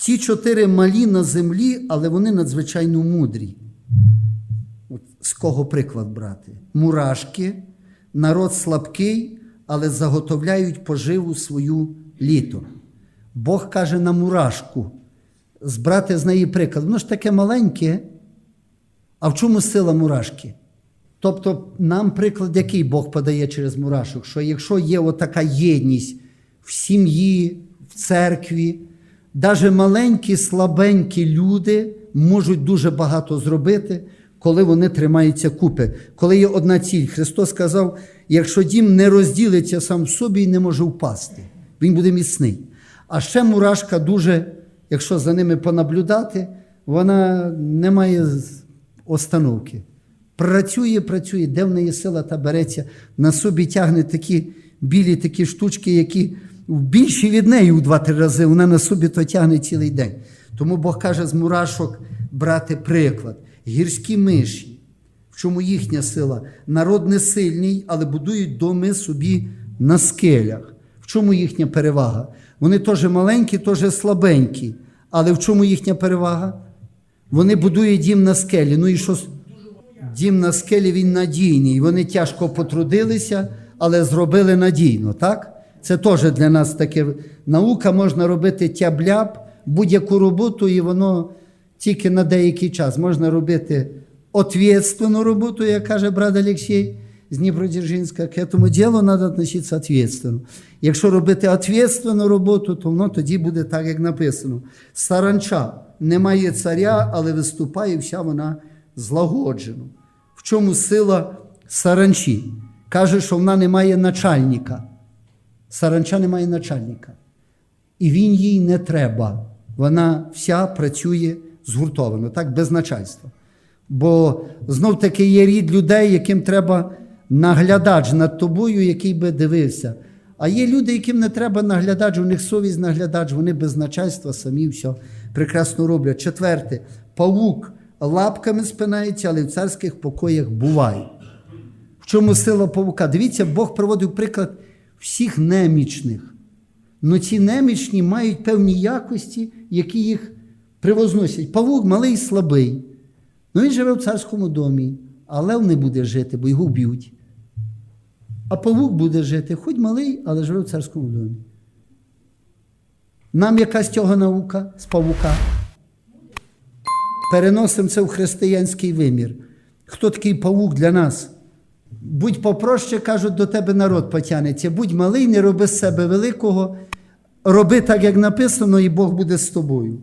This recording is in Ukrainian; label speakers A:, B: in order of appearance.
A: Ці чотири малі на землі, але вони надзвичайно мудрі. От з кого приклад брати? Мурашки, народ слабкий, але заготовляють поживу свою літо. Бог каже на мурашку, збрати з неї приклад. Воно ж таке маленьке, а в чому сила мурашки? Тобто, нам приклад, який Бог подає через мурашок, що якщо є отака єдність в сім'ї, в церкві, навіть маленькі, слабенькі люди можуть дуже багато зробити, коли вони тримаються купи. Коли є одна ціль, Христос сказав: якщо дім не розділиться сам в собі і не може впасти, він буде міцний. А ще мурашка дуже, якщо за ними понаблюдати, вона не має остановки. Працює, працює, де в неї сила та береться, на собі тягне такі білі такі штучки, які більші від неї у два-три рази, вона на собі то тягне цілий день. Тому Бог каже з мурашок брати приклад. Гірські миші, в чому їхня сила? Народ не сильний, але будують доми собі на скелях. В чому їхня перевага? Вони теж маленькі, теж слабенькі. Але в чому їхня перевага? Вони будують дім на скелі. Ну і що? Дім на скелі він надійний. Вони тяжко потрудилися, але зробили надійно, так? Це теж для нас таке наука, можна робити тябляп, будь-яку роботу, і воно тільки на деякий час. Можна робити ответственну роботу, як каже брат Олексій з Дніпродзержинська. К цьому ділу треба відноситися відповідально. Якщо робити ответственну роботу, то воно тоді буде так, як написано. Саранча не має царя, але виступає вся вона злагоджено. В чому сила саранчі? Каже, що вона не має начальника. Саранча не має начальника. І він їй не треба. Вона вся працює згуртовано, так, без начальства. Бо знов таки є рід людей, яким треба наглядач над тобою, який би дивився. А є люди, яким не треба наглядач, у них совість наглядач, вони без начальства самі все прекрасно роблять. Четверте, павук лапками спинається, але в царських покоях буває. В чому сила павука? Дивіться, Бог приводив приклад всіх немічних. Ну ці немічні мають певні якості, які їх привозносять. Павук малий, і слабий. Ну він живе в царському домі, а лев не буде жити, бо його вб'ють. А павук буде жити, хоч малий, але живе в царському домі. Нам яка з цього наука з павука? Переносимо це в християнський вимір. Хто такий павук для нас? Будь попроще, кажуть, до тебе народ потягнеться. Будь малий, не роби з себе великого, роби так, як написано, і Бог буде з тобою.